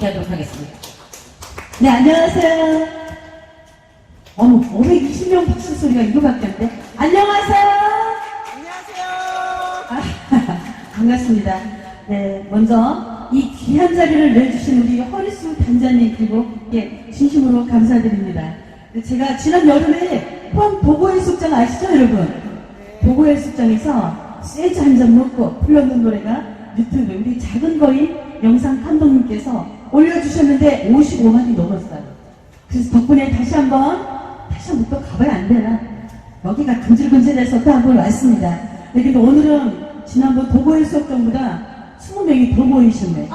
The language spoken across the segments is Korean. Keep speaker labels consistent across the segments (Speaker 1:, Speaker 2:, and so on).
Speaker 1: 하도록 하겠습니다.
Speaker 2: 네, 안녕하세요. 어머, 520명 박수 소리가 이거밖에 안 돼. 안녕하세요.
Speaker 3: 안녕하세요.
Speaker 2: 아, 반갑습니다. 네, 먼저 이 귀한 자리를 내주신 우리 허리수 단장님 그리고 예, 진심으로 감사드립니다. 네, 제가 지난 여름에 포항 보고해수욕장 아시죠, 여러분? 보고해수욕장에서 세주 한잔 먹고 불렀는 노래가 유튜브 우리 작은 거인 영상 감독님께서 올려주셨는데 55만이 넘었어요. 그래서 덕분에 다시 한번 다시 한번 또 가봐야 안 되나? 여기가 근질근질해서 또 한 번 왔습니다. 네, 근데 오늘은 지난번 도보의 수업 전보다 20명이 더 모이셨네.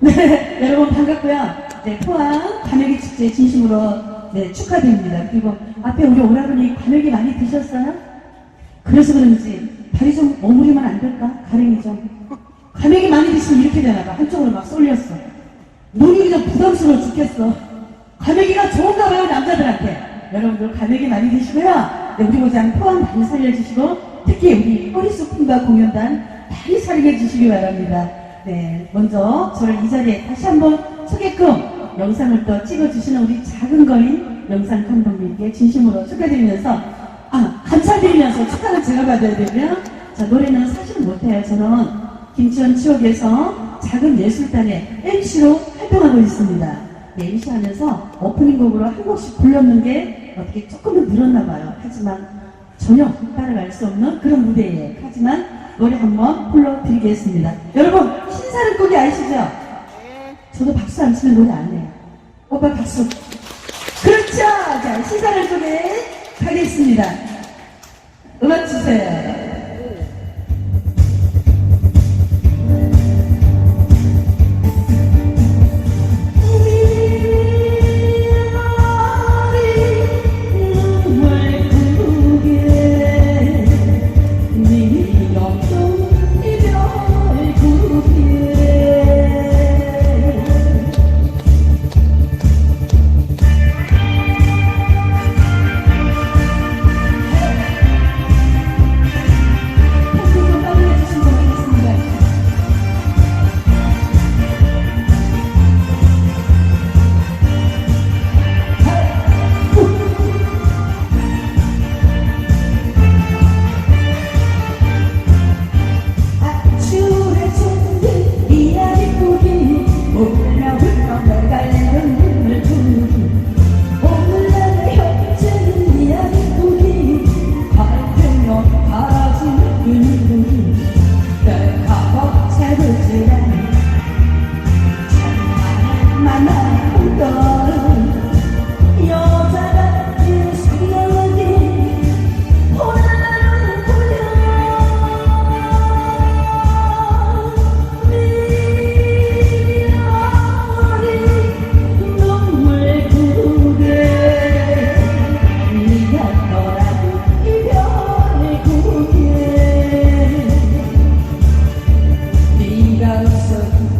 Speaker 2: 네, 여러분 반갑고요. 네, 포항 과메기 축제 진심으로 네, 축하드립니다. 그리고 앞에 우리 오라버니 과메기 많이 드셨어요? 그래서 그런지 다리 좀 머무리면 안 될까? 가랭이 좀. 과메기 많이 드시면 이렇게 되나 봐. 한쪽으로 막 쏠렸어. 눈이 좀 부담스러워 죽겠어. 과메기가 좋은가 봐요, 남자들한테. 여러분들 과메기 많이 드시고요. 네, 우리 고장 포항 많이 살려주시고, 특히 우리 허리소품과 공연단 많이 살려주시기 바랍니다. 네, 먼저 저를 이 자리에 다시 한번 소개끔 영상을 또 찍어주시는 우리 작은 거인 영상 감독님께 진심으로 축하드리면서, 아, 감사드리면서 축하를 제가 받아야 되고요. 자, 노래는 사실 못해요. 저는 김치원 추억에서 작은 예술단의 MC로 활동하고 있습니다. 네, MC 하면서 오프닝 곡으로 한 곡씩 불렀는 게 어떻게 조금은 늘었나 봐요. 하지만 전혀 따라갈 수 없는 그런 무대예요. 하지만 노래 한번 불러드리겠습니다. 여러분, 신사를 곡이 아시죠?
Speaker 3: 네.
Speaker 2: 저도 박수 안 치면 노래 안 해요. 오빠 박수. 그렇죠! 자, 신사를 곡에 가겠습니다. 음악 주세요. got a of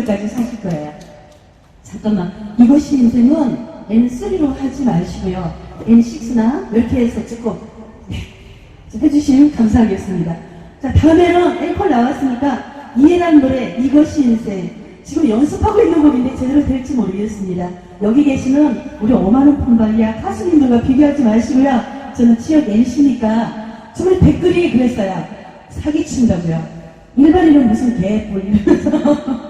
Speaker 2: 127살까지 사실 거예요. 잠깐만. 이것이 인생은 N3로 하지 마시고요. N6나 이렇게 해서 조금 네, 좀 해주시면 감사하겠습니다. 자, 다음에는 앵콜 나왔으니까 이해란 노래 이것이 인생 지금 연습하고 있는 곡인데 제대로 될지 모르겠습니다. 여기 계시는 우리 오만원 폰발리아 가수님들과 비교하지 마시고요. 저는 지역 NC니까 정말 댓글이 그랬어요. 사기친다고요. 일반인은 무슨 개뿔 이러면서 그런데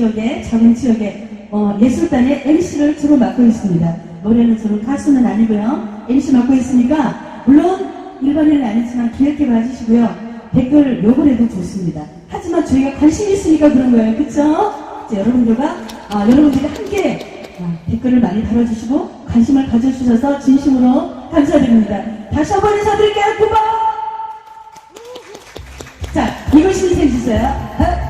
Speaker 2: 지역에 작은 지역에 어, 예술단의 MC를 주로 맡고 있습니다. 노래는 저는 가수는 아니고요. MC 맡고 있으니까 물론 일반인은 아니지만 귀엽게 봐주시고요. 댓글 욕을 해도 좋습니다. 하지만 저희가 관심 있으니까 그런 거예요. 그쵸? 이제 여러분들과 아, 여러분들이 함께 아, 댓글을 많이 달아주시고 관심을 가져주셔서 진심으로 감사드립니다. 다시 한 번 인사드릴게요. 고마워! 자, 이것이 인생 주세요.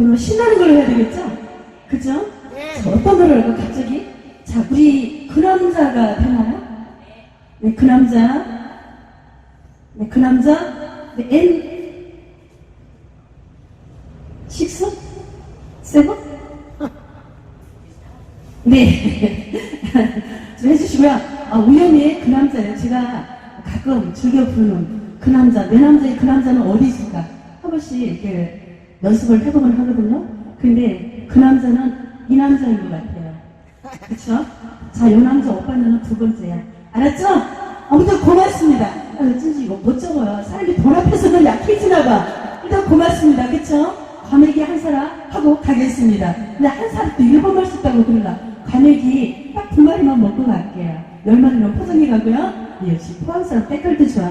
Speaker 2: 아, 그럼 신나는 걸로 해야 되겠죠? 그죠?
Speaker 1: 네.
Speaker 2: 자, 어떤 노래를 할까, 갑자기? 자, 우리 그 남자가 되나요? 네, 그 남자. 네, 그 남자. 네, N. 식스? 세븐? 네. 좀 해주시고요. 아, 우연히 그 남자예요. 제가 가끔 즐겨 부르는 그 남자, 내 남자의 그 남자는 어디 있을까? 한 번씩 이렇게 연습을 해보곤 하거든요. 근데 그 남자는 이 남자인 것 같아요. 그쵸? 자, 이 남자 오빠는 두 번째야. 알았죠? 아무튼 고맙습니다. 아, 어쩐지 이거 못 적어요. 사람이 돈 앞에서는 약해지나 봐. 여러분들 고맙습니다. 그쵸? 과메기 한 사람 하고 가겠습니다. 근데 한 사람 또 일본 말 썼다고 그러나 과메기 딱 두 마리만 먹고 갈게요. 열 마리만 포장해 가고요. 역시 포항 사람 때깔도 좋아.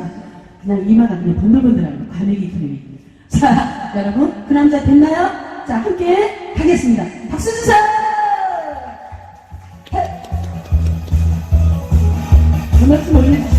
Speaker 2: 그냥 이마가 그냥 번들번들하고 과메기 분위기. 자, 여러분 그 남자 됐나요? 자, 함께 가겠습니다. 박수 주세요! 한 말씀 올려주세요.